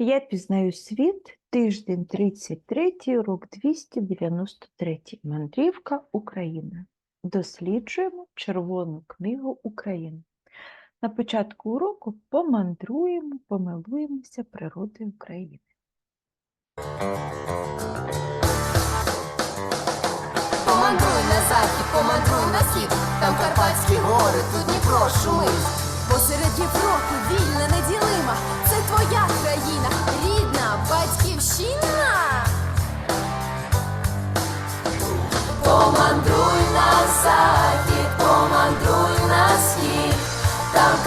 Я пізнаю світ, тиждень 33, урок 293. Мандрівка України. Досліджуємо Червону книгу України. На початку уроку помандруємо, помилуємося природою України. Помандруй на захід, помандруй на схід, там Карпатські гори, тут Дніпро шумить. Посеред Європи вільна,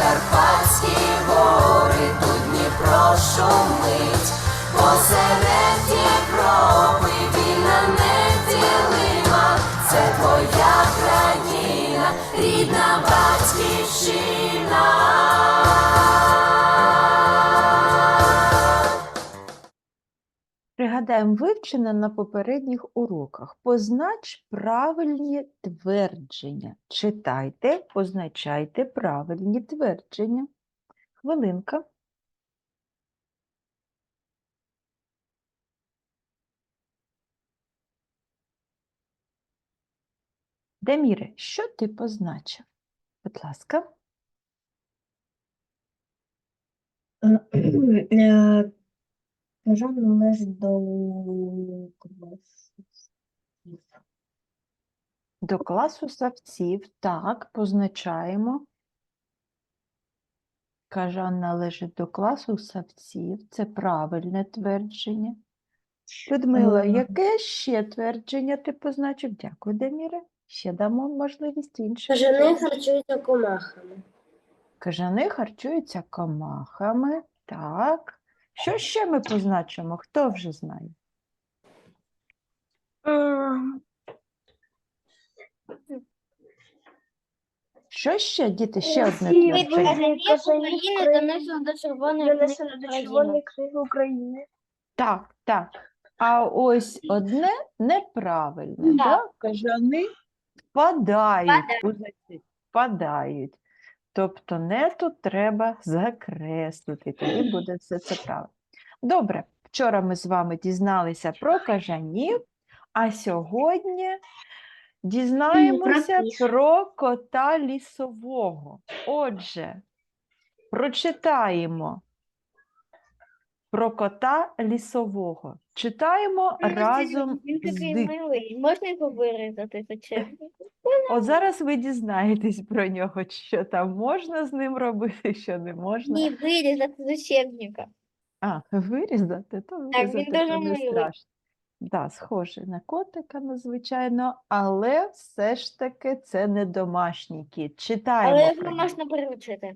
Карпатські гори, тут Дніпро шумить. Посеред Європи вільна неділима, це твоя країна, рідна батьківщина. Пригадаємо вивчене на попередніх уроках. Познач правильні твердження. Читайте, позначайте правильні твердження. Хвилинка. Деміре, що ти позначив? Будь ласка. Кажан належить до класу. До класу савців. Так, позначаємо. Кажан належить до класу савців. Це правильне твердження. Людмила, яке ще твердження ти позначив? Дякую, Деміре. Ще дамо можливість іншим. Кажани харчуються комахами. Кажани харчуються комахами. Так. Що ще ми позначимо? Хто вже знає? Що ще, діти? Ще одне Всі твердження. види України занесено до Червоної книги до України. Книги України. Так, так. А ось одне неправильне. Да? Так. Кажани впадають у впадають. Тобто не тут треба закреслити, тоді буде все це правильно. Добре, вчора ми з вами дізналися про кажанів, а сьогодні дізнаємося про кота лісового. Отже, прочитаємо про кота лісового. Читаємо разом Він з такий дик. милий. Можна його вирізати б? От зараз ви дізнаєтесь про нього, що там можна з ним робити, що не можна. Ні, вирізати з учебника. А, вирізати, то він дуже то не милий. страшно. Да, схожий на котика, надзвичайно, але все ж таки це не домашній кіт. Читаємо. Але його можна приручити.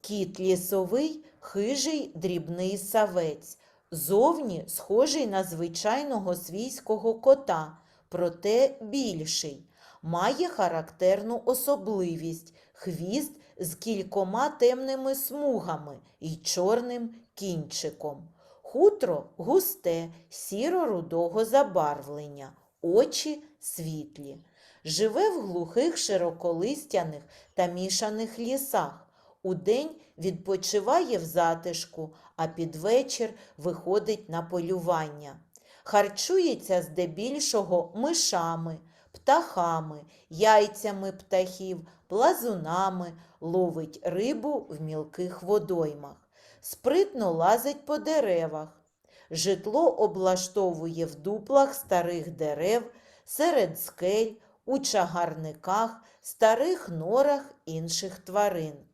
Кіт лісовий, хижий дрібний савець, зовні схожий на звичайного свійського кота, проте більший. Має характерну особливість хвіст з кількома темними смугами і чорним кінчиком. Хутро густе, сіро-рудого забарвлення, очі світлі. Живе в глухих широколистяних та мішаних лісах. Удень відпочиває в затишку, а під вечір виходить на полювання. Харчується здебільшого мишами, птахами, яйцями птахів, плазунами, ловить рибу в мілких водоймах. Спритно лазить по деревах. Житло облаштовує в дуплах старих дерев, серед скель, у чагарниках, старих норах інших тварин.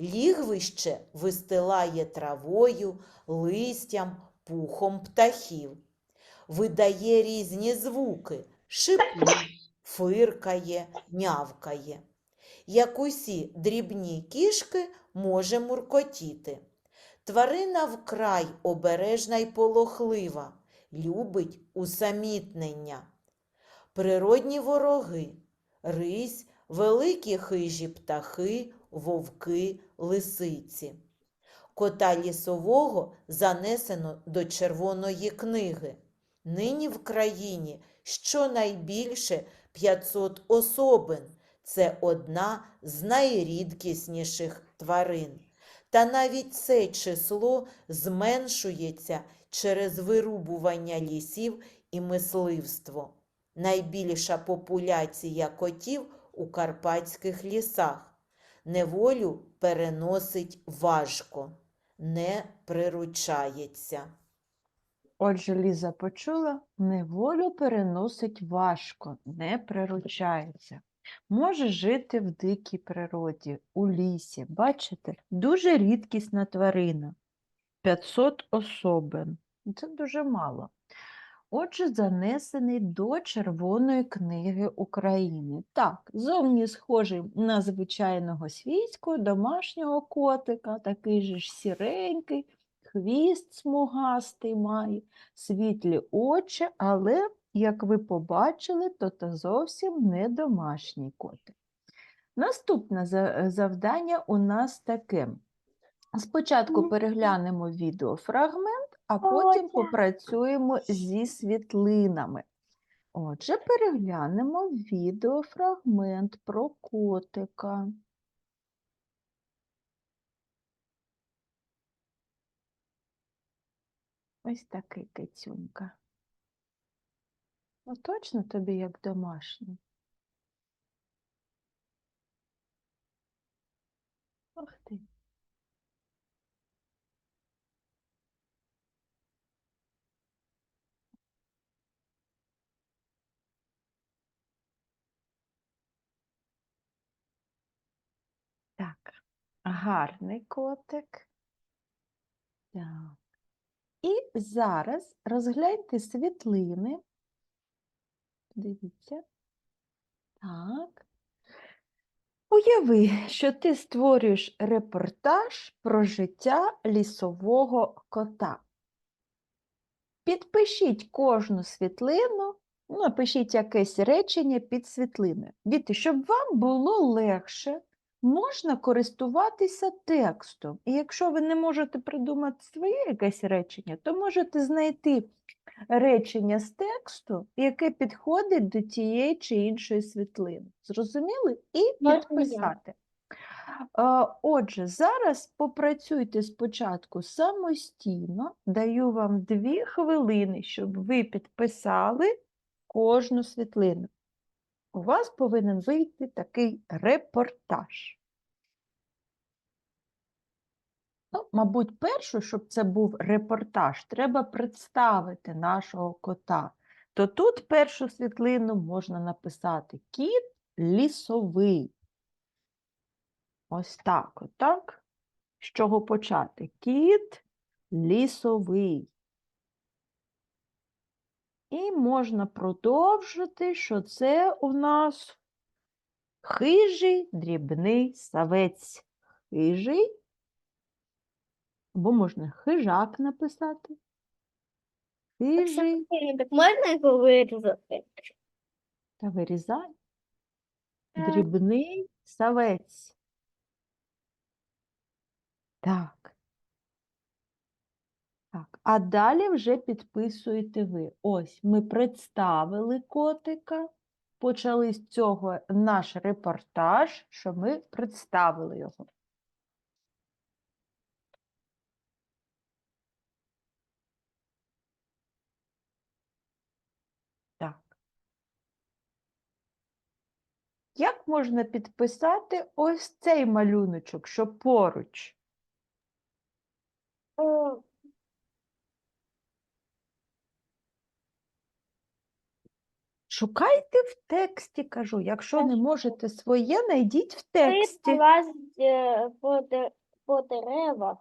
Лігвище вистилає травою, листям, пухом птахів. Видає різні звуки, шипить, фиркає, нявкає. Як усі дрібні кішки може муркотіти. Тварина вкрай обережна й полохлива, любить усамітнення. Природні вороги, рись, великі хижі птахи, вовки, лисиці. Кота лісового занесено до Червоної книги. Нині в країні щонайбільше 500 особин. Це одна з найрідкісніших тварин. Та навіть це число зменшується через вирубування лісів і мисливство. Найбільша популяція котів у карпатських лісах. Неволю переносить важко, не приручається. Отже, Ліза почула, неволю переносить важко, не приручається. Може жити в дикій природі, у лісі. Бачите, дуже рідкісна тварина. 500 особин. Це дуже мало. Отже, занесений до Червоної книги України. Так, зовні схожий на звичайного свійського домашнього котика, такий же ж сіренький, хвіст смугастий має, світлі очі, але, як ви побачили, то це зовсім не домашній котик. Наступне завдання у нас таке. Спочатку переглянемо відеофрагмент, а потім попрацюємо зі світлинами. Отже, переглянемо відеофрагмент про котика. Ось такий кицюнька. Ну, точно тобі як домашній? Ох ти. Так, гарний котик. Так. І зараз розгляньте світлини. Дивіться. Так. Уяви, що ти створюєш репортаж про життя лісового кота. Підпишіть кожну світлину, ну, напишіть якесь речення під світлиною. Діти, щоб вам було легше, можна користуватися текстом. І якщо ви не можете придумати своє якесь речення, то можете знайти речення з тексту, яке підходить до тієї чи іншої світлини. Зрозуміли? І підписати. Отже, зараз попрацюйте спочатку самостійно. Даю вам дві хвилини, щоб ви підписали кожну світлину. У вас повинен вийти такий репортаж. Ну, мабуть, перше, щоб це був репортаж, треба представити нашого кота. То тут першу світлину можна написати кіт лісовий. Ось так, отак. З чого почати? Кіт лісовий. І можна продовжити, що це у нас хижий дрібний савець. Хижий. Або можна хижак написати. Хижий. Так можна його вирізати? Та вирізай. Дрібний савець. Так. А далі вже підписуєте ви. Ось ми представили котика, почали з цього наш репортаж, що ми представили його. Так. Як можна підписати ось цей малюночок, що поруч? О, Шукайте в тексті, кажу. Якщо не можете своє, знайдіть в тексті. е, по, по деревах.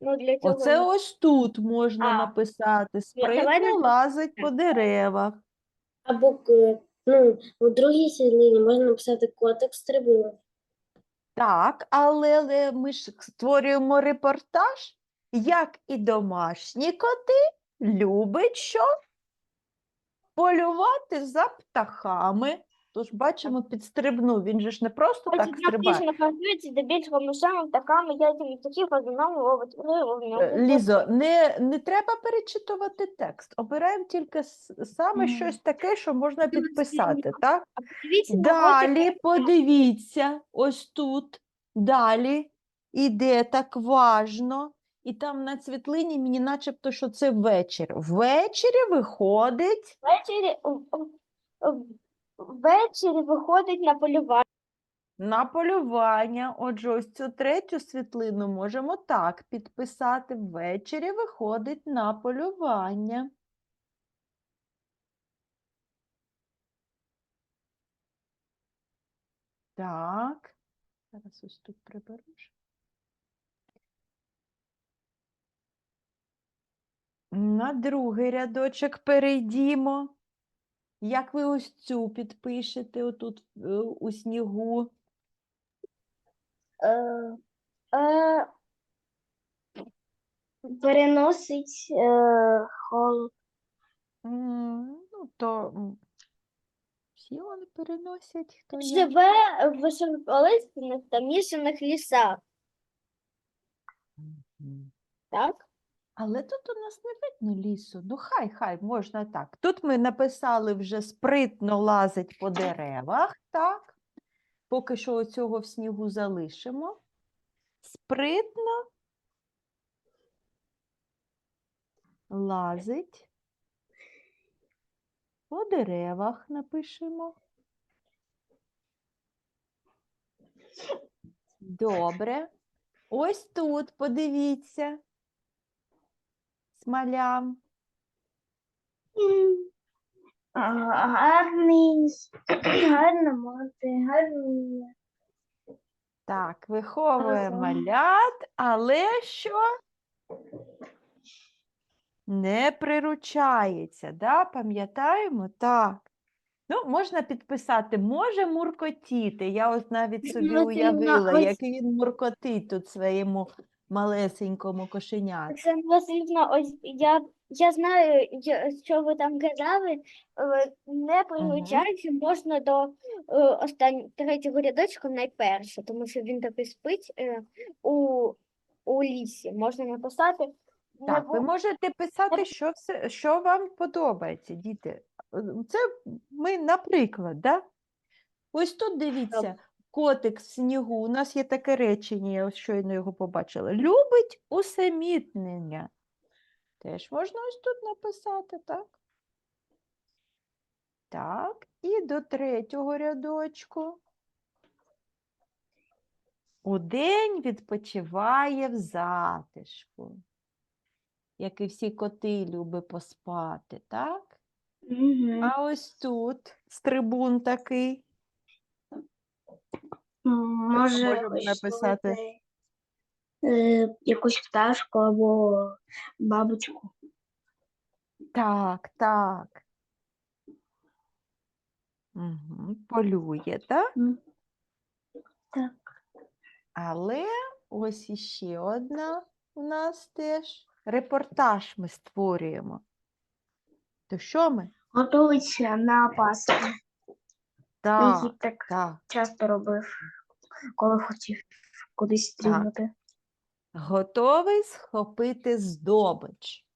Ну, для цього Оце ось тут можна А. написати. Спритно лазить по деревах. Або ну, у другій світлині можна написати котик стрибнув. Так, але, але ми ж створюємо репортаж, як і домашні коти любить що? Полювати за птахами. Тож бачимо, підстрибнув. Він же ж не просто так стрибає. находиться здебільшого мишами, птахами, яйцями птахів, в основному ловить Е, Лізо, не, не треба перечитувати текст. Обираємо тільки саме щось таке, що можна підписати, так? Далі подивіться, ось тут. Далі іде так важно, і там на світлині мені начебто, що це вечір. Ввечері виходить Ввечері, ввечері виходить на полювання. на полювання. Отже, ось цю третю світлину можемо так підписати. Ввечері виходить на полювання. Так. Зараз ось тут приберу. На другий рядочок перейдімо. Як ви ось цю підпишете отут е, у снігу? Е, е, переносить е, холод. М, Ну, то м, всі вони переносять, хто як. Живе в високолисних та мішаних лісах, Мгм. так? Але тут у нас не видно лісу. Ну, хай, хай, можна так. Тут ми написали вже спритно лазить по деревах, так? Поки що оцього в снігу залишимо. Спритно лазить по деревах напишемо. Добре. Ось тут, подивіться. Смалям. Гарний, гарна мати, гарний. Так, виховує Ага. малят, але що? Не приручається, да? Пам'ятаємо? Так. Ну, можна підписати, може муркотіти. Я ось навіть собі Ну, уявила, ось- як він муркотить тут своєму малесенькому кошенятку. Оксана Васильівна, ось я, я знаю, я- що ви там казали, е, не приїжджаючи можна до останнього третього рядочка найперше, тому що він таки спить е, у, у лісі. Можна написати. не Так, ви бу- можете писати, що, все, що вам подобається, діти. Е, Це ми, наприклад, да? Ось тут дивіться, котик в снігу. У нас є таке речення, я щойно його побачила. Любить усамітнення. Теж можна ось тут написати, так? Так, і до третього рядочку. Удень відпочиває в затишку. Як і всі коти любить поспати, так? А ось тут стрибун такий. Може, можемо написати? е, якусь пташку або бабочку. Так, так. Угу. Полює, так? М. Так. Але ось іще одна у нас теж репортаж ми створюємо. То що ми? Готується на Пасху. Так, Їх так так. часто робив, коли хотів кудись стрільнути. Готовий схопити здобич.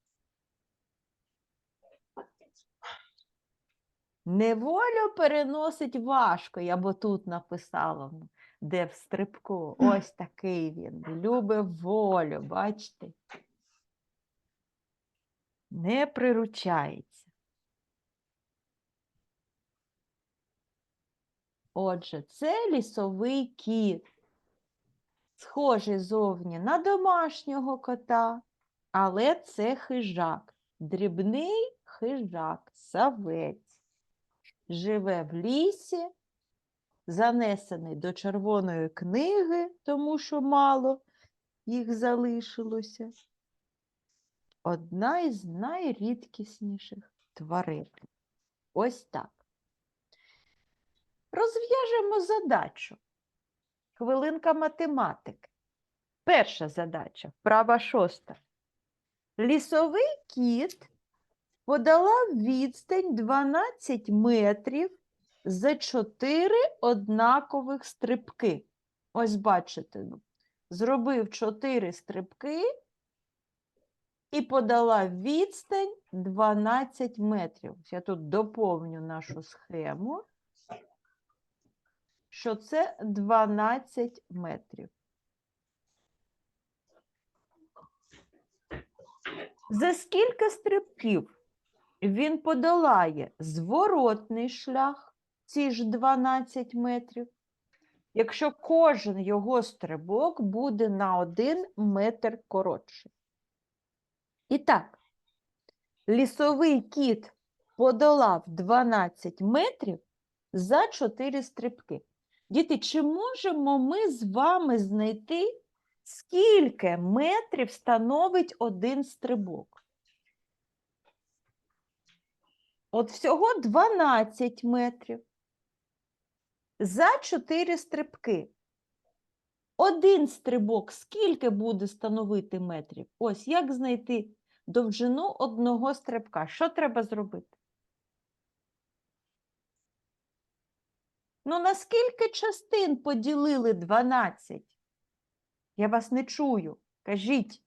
Неволю переносить важко, я б тут написала, де в стрибку. Ось такий він. Любить волю, бачите? Не приручається. Отже, це лісовий кіт. Схожий зовні на домашнього кота, але це хижак, дрібний хижак, савець. Живе в лісі, занесений до червоної книги, тому що мало їх залишилося. Одна із найрідкісніших тварин. Ось так. Розв'яжемо задачу. Хвилинка математики. Перша задача, вправа шоста. Лісовий кіт подолав відстань 12 метрів за 4 однакових стрибки. Ось бачите, ну, зробив 4 стрибки і подолав відстань 12 метрів. Я тут доповню нашу схему що це 12 метрів. За скільки стрибків він подолає зворотний шлях, ці ж 12 метрів, якщо кожен його стрибок буде на 1 метр коротший. І так, лісовий кіт подолав 12 метрів за 4 стрибки. Діти, чи можемо ми з вами знайти, скільки метрів становить один стрибок? От всього 12 метрів за 4 стрибки. Один стрибок скільки буде становити метрів? Ось як знайти довжину одного стрибка? Що треба зробити? Ну, на скільки частин поділили 12? Я вас не чую. Кажіть.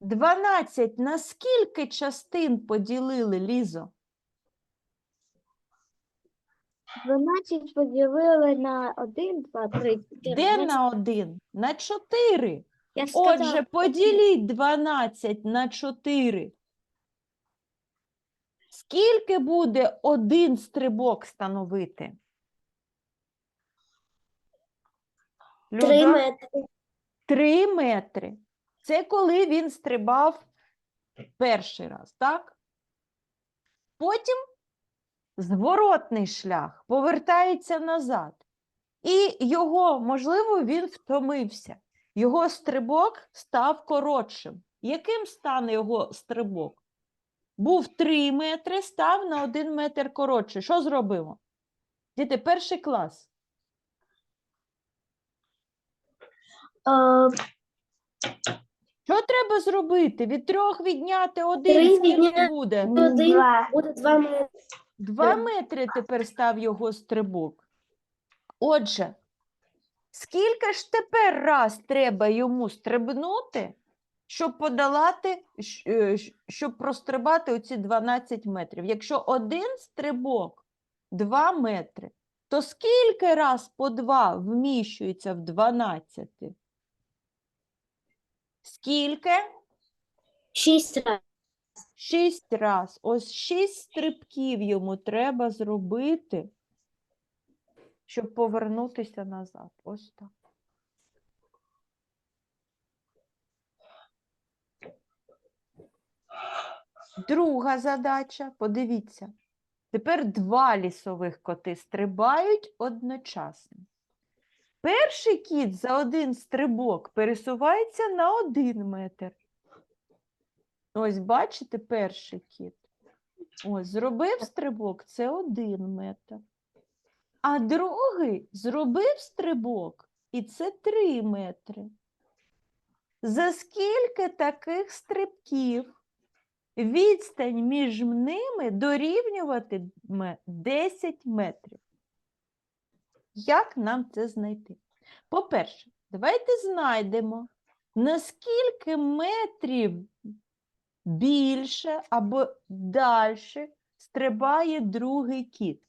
Дванадцять на скільки частин поділили, Лізо? 12 поділили на 1, 2, 3, 4. Де на один? На чотири. Я ж Отже, поділіть 12 на 4. Скільки буде один стрибок становити? Три Люда? метри. Три метри. Це коли він стрибав перший раз, так? Потім зворотний шлях повертається назад. І його, можливо, він втомився. Його стрибок став коротшим. Яким стане його стрибок? Був 3 метри, став на 1 метр коротший. Що зробимо? Діти, перший клас. А, Що треба зробити? Від трьох відняти один, скільки буде? один Два. буде два метри. Два метри тепер став його стрибок. Отже, скільки ж тепер раз треба йому стрибнути, щоб подолати, е, щоб прострибати оці 12 метрів? Якщо один стрибок 2 метри, то скільки раз по 2 вміщується в 12? Скільки? Шість разів. Шість раз. Ось шість стрибків йому треба зробити, щоб повернутися назад. Ось так. Друга задача, подивіться. Тепер два лісових коти стрибають одночасно. Перший кіт за один стрибок пересувається на один метр. Ось бачите, перший кіт. Ось, зробив стрибок це один метр. А другий зробив стрибок, і це три метри. За скільки таких стрибків відстань між ними дорівнюватиме 10 метрів? Як нам це знайти? По-перше, давайте знайдемо, наскільки метрів більше або далі стрибає другий кіт.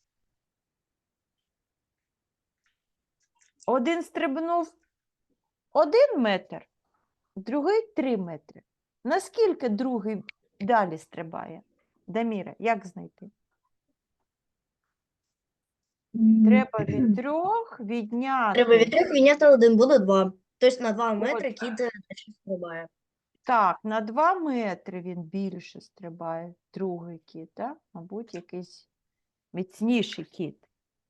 Один стрибнув один метр, другий три метри. Наскільки другий далі стрибає? Даміра, як знайти? Треба від трьох відняти. Треба від трьох відняти один, буде два. Тобто на два метри кіт е, стрибає. Так, на 2 метри він більше стрибає, другий кіт, так? Мабуть, якийсь міцніший кіт.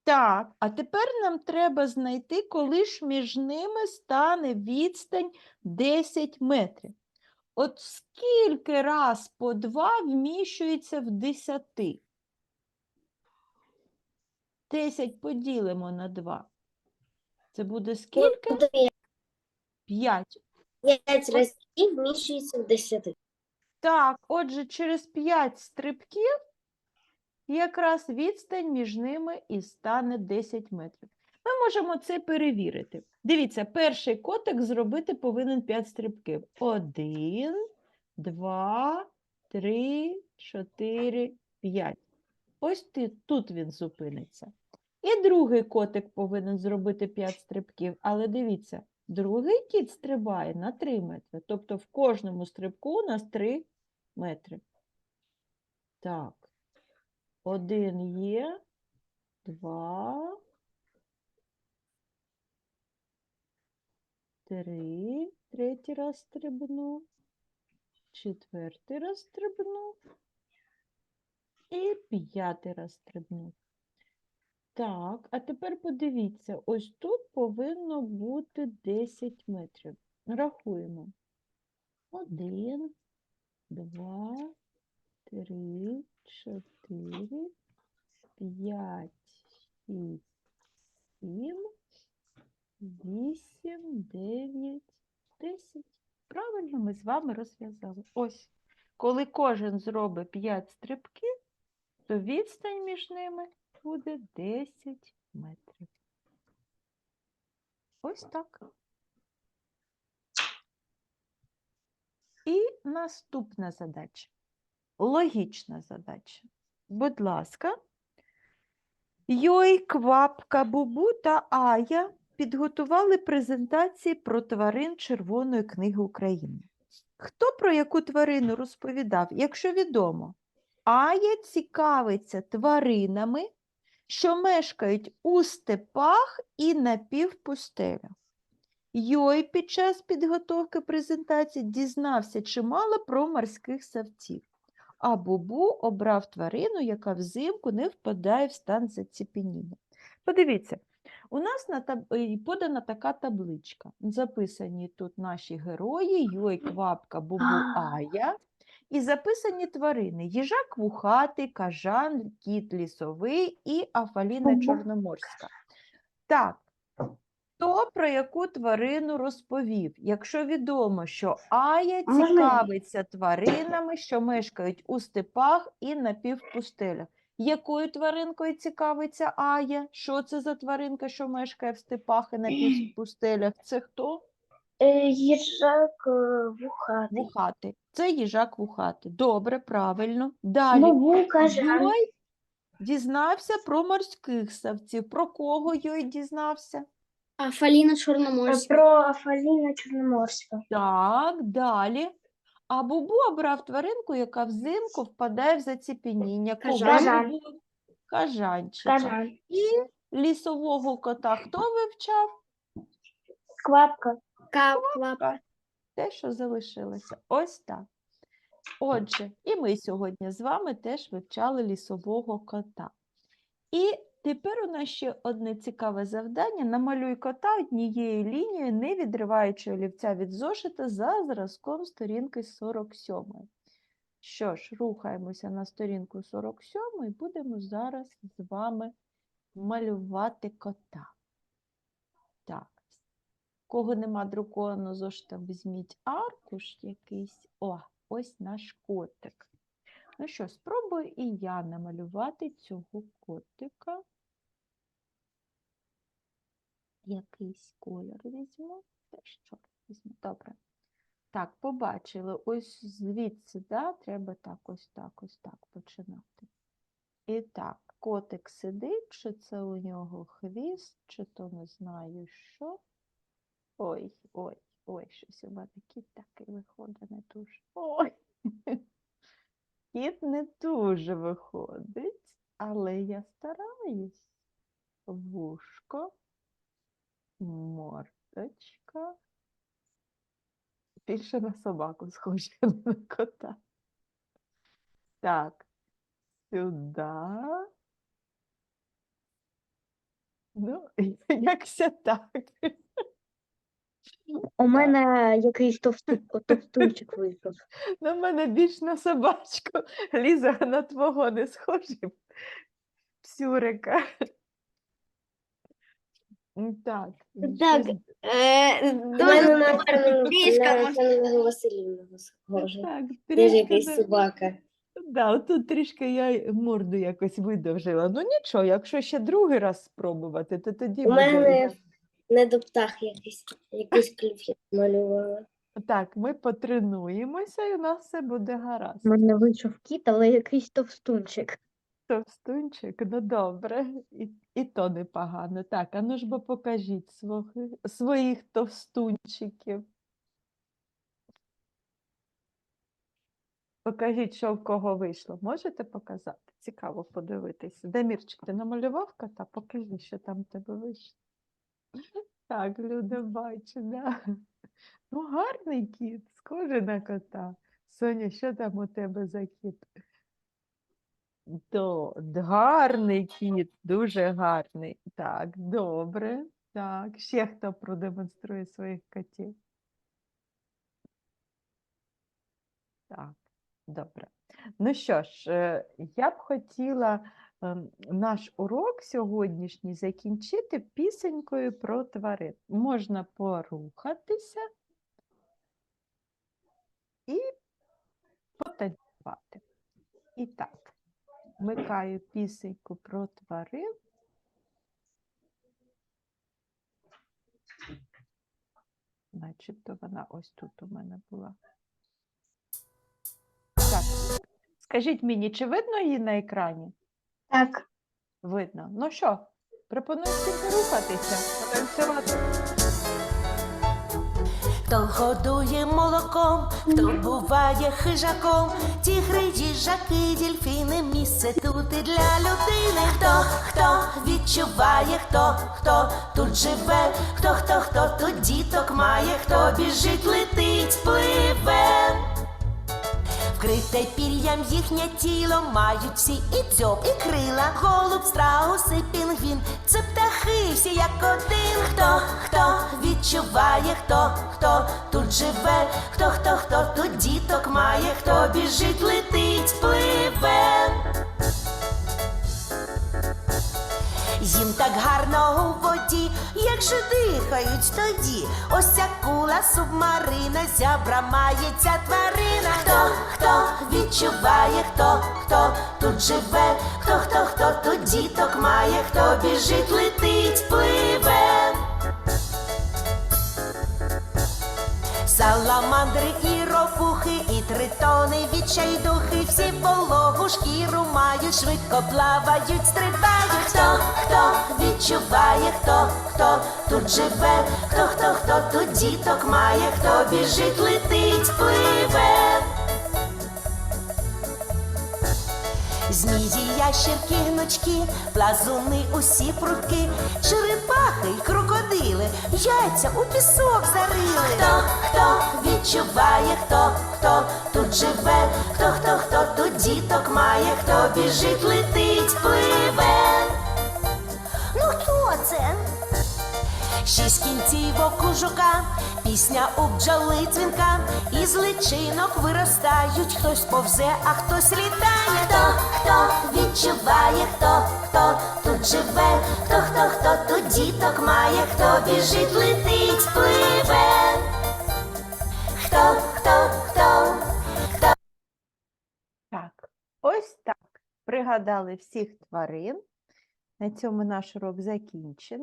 Так, а тепер нам треба знайти, коли ж між ними стане відстань 10 метрів. От скільки раз по 2 вміщується в 10? 10 поділимо на 2. Це буде скільки? Буде 5. П'ять разів вміщується в десяти. Так, отже, через 5 стрибків якраз відстань між ними і стане 10 метрів. Ми можемо це перевірити. Дивіться, перший котик зробити повинен 5 стрибків. 1, 2, 3, 4, 5. Ось ти- тут він зупиниться. І другий котик повинен зробити 5 стрибків. Але дивіться, другий кіт стрибає на 3 метри. Тобто в кожному стрибку у нас 3 метри. Так. Один є, два, три. Третій раз стрибнув. Четвертий раз стрибнув. І п'ятий раз стрибнув. Так, а тепер подивіться, ось тут повинно бути 10 метрів. Рахуємо. Один, два, три, чотири, п'ять, шість, сім, вісім, дев'ять, десять. Правильно ми з вами розв'язали. Ось, коли кожен зробить 5 стрибків, то відстань між ними буде 10 метрів. Ось так. І наступна задача. Логічна задача. Будь ласка. Йой, Квапка, Бубу та Ая підготували презентації про тварин Червоної книги України. Хто про яку тварину розповідав? Якщо відомо, Ая цікавиться тваринами, що мешкають у степах і на півпустелях. Йой під час підготовки презентації дізнався чимало про морських савців, а Бубу обрав тварину, яка взимку не впадає в стан заціпеніння. Подивіться, у нас на таб... е, подана така табличка. Записані тут наші герої: Йой, Квапка, Бубу, Ая. І записані тварини: їжак вухатий, кажан, кіт лісовий і Афаліна Чорноморська. Так, хто про яку тварину розповів? Якщо відомо, що Ая цікавиться тваринами, що мешкають у степах і на півпустелях. Якою тваринкою цікавиться Ая? Що це за тваринка, що мешкає в степах і на півпустелях? Це хто? Е, їжак е, вухатий. Вухатий. Це їжак вухатий. Добре, правильно. Далі. Бубу кажан. Дізнався про морських савців. Про кого Йой дізнався? Афаліна Чорноморська. Про Афаліна Чорноморська. Так, далі. А Бубу обрав тваринку, яка взимку впадає в заціпеніння. Кого Кажан. Бубу? Кажанчика. Кажан. І лісового кота хто вивчав? Квапка. Капла. Те, що залишилося. Ось так. Отже, і ми сьогодні з вами теж вивчали лісового кота. І тепер у нас ще одне цікаве завдання. Намалюй кота однією лінією, не відриваючи олівця від зошита за зразком сторінки 47. Що ж, рухаємося на сторінку 47 і будемо зараз з вами малювати кота. Так. Кого нема друкованого зошита, візьміть аркуш якийсь. О, ось наш котик. Ну що, спробую і я намалювати цього котика. Якийсь колір візьму. Теж чорт візьму. Добре. Так, побачили. Ось звідси, да, треба так, ось так, ось так починати. І так, котик сидить, чи це у нього хвіст, чи то не знаю що. Ой, ой, ой, щось у мене кіт такий виходить не дуже. Ой. Кіт не дуже виходить, але я стараюсь. Вушко, мордочка. Більше на собаку схоже на кота. Так, сюди. Ну, якся так. У мене якийсь товсту- товстунчик вийшов. На мене більш на собачку. Ліза на твого не схожий. Псюрика. Так. Так, щось- Е, дуже трішка на можна- Олександру Васильівну схоже. Так, Теж трішки якась да- собака. Да, тут трішки я й морду якось видовжила. Ну нічого, якщо ще другий раз спробувати, то тоді У буде. мене не до птах якийсь, якийсь клюв я малювала. Так, ми потренуємося і у нас все буде гаразд. У мене вийшов кіт, але якийсь товстунчик. Товстунчик, ну добре, і, і то непогано. Так, а ну ж бо покажіть свого, своїх товстунчиків. Покажіть, що в кого вийшло. Можете показати? Цікаво подивитися. Дамірчик, ти намалював кота? Покажи, що там в тебе вийшло. Так, Люда бачу, да. Ну, гарний кіт, схожий на кота. Соня, що там у тебе за кіт? До, гарний кіт, дуже гарний. Так, добре. Так, ще хто продемонструє своїх котів? Так, добре. Ну що ж, е, я б хотіла наш урок сьогоднішній закінчити пісенькою про тварин. Можна порухатися і потанцювати. І так, вмикаю пісеньку про тварин. Начебто вона ось тут у мене була. Так, скажіть мені, чи видно її на екрані? Так. Видно. Ну що, пропоную всім рухатися, потанцювати. Хто годує молоком, хто буває хижаком, тігри, їжаки, дільфіни, місце тут і для людини. Хто, хто відчуває, хто, хто тут живе, хто, хто, хто тут діток має, хто біжить, летить, пливе. Вкрите пір'ям їхнє тіло мають всі і дзьоб, і крила, голуб, страус і пінгвін. Це птахи всі як один. Хто, хто відчуває, хто, хто тут живе, хто, хто, хто тут діток має, хто біжить, летить, пливе. Їм так гарно у воді, як же дихають тоді. Ось ця кула субмарина, зябра має ця тварина. Хто, хто відчуває, хто, хто тут живе, хто, хто, хто тут діток має, хто біжить, летить, пливе. Саламандри і ропухи, і тритони, відчайдухи, всі вологу шкіру мають, швидко плавають, стрибають. Хто, хто відчуває, хто, хто тут живе, хто, хто, хто тут діток має, хто біжить, летить, пливе. Змії, ящерки, гнучки, плазуни, усі прутки, черепахи й крокодили, яйця у пісок зарили. Хто, хто відчуває, хто, хто тут живе, хто, хто, хто тут діток має, хто біжить, летить, пливе. Ну хто це? Шість кінцівок у жука, пісня у бджоли дзвінка, із личинок виростають, хтось повзе, а хтось літає. Хто, хто відчуває, хто, хто тут живе, хто, хто, хто тут діток має, хто біжить, летить, пливе. Хто, хто, хто, Так, ось так. Пригадали всіх тварин. На цьому наш урок закінчено.